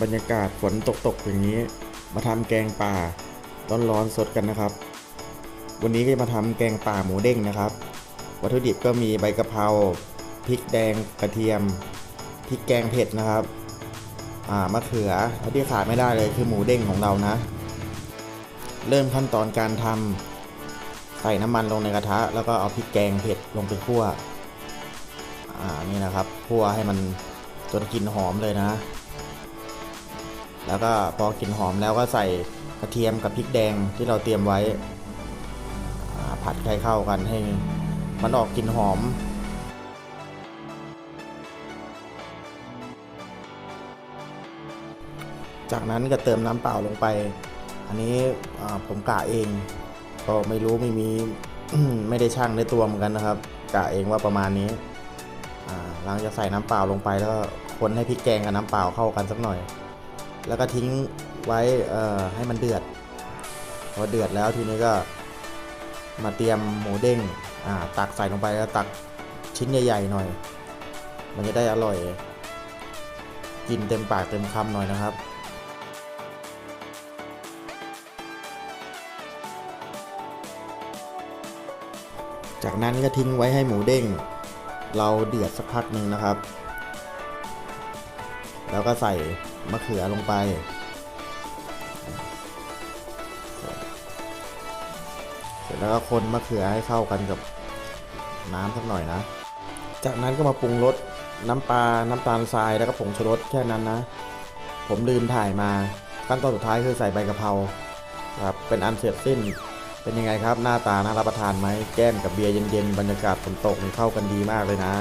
บรรยากาศฝนตกๆอย่างนี้ มาทำแกงป่าร้อนๆสดกันนะครับ วันนี้ก็จะมาทำแกงป่าหมูเด้งนะครับ วัตถุดิบก็มีใบกะเพราพริกแดงกระเทียมพริกแกงเผ็ดนะครับอ่ามะเขือและที่ขาดไม่ได้เลยคือหมูเด้งของเรานะ เริ่มขั้นตอนการทำใส่น้ำมันลงในกระทะ แล้วก็เอาพริกแกงเผ็ดลงไปคั่ว อ่า นี่นะครับ คั่วให้มันจนกลิ่นหอมเลยนะ แล้วก็พอกลิ่นหอมแล้วก็ใส่กระเทียมกับพริกแดงที่เราเตรียมไว้ผัดให้เข้ากันให้มันออกกลิ่นหอมจากนั้นก็เติมน้ำเปล่าลงไป อันนี้ผมกะเอง ก็ไม่รู้ไม่มีไม่ได้ช่างในตัวเหมือนกันนะครับกะเองว่าประมาณนี้หลังจากใส่น้ำเปล่าลงไปแล้วคนให้พริกแกงกับน้ำเปล่าเข้ากันสักหน่อย แล้วก็ทิ้งไว้ให้มันเดือดพอเดือดแล้วทีนี้ก็มาเตรียมหมูเด้งตักใส่ลงไปแล้วตักชิ้นใหญ่ ๆ หน่อย มันจะได้อร่อย กินเต็มปากเต็มคำหน่อยนะครับจากนั้นก็ทิ้งไว้ให้หมูเด้ง เราเดือดสักพักหนึ่งนะครับ แล้วก็ใส่มะเขือลงไป เสร็จแล้วก็คนมะเขือให้เข้ากันกับน้ำสักหน่อยนะ จากนั้นก็มาปรุงรสน้ำปลา น้ำตาลทราย แล้วก็ผงชูรสแค่นั้นนะ ผมลืมถ่ายมา ขั้นตอนสุดท้ายคือใส่ใบกะเพราครับ เป็นอันเสร็จสิ้น เป็นยังไงครับ หน้าตาน่ารับประทานไหม แก้มกับเบียร์เย็นๆ บรรยากาศฝนตกเข้ากันดีมากเลยนะ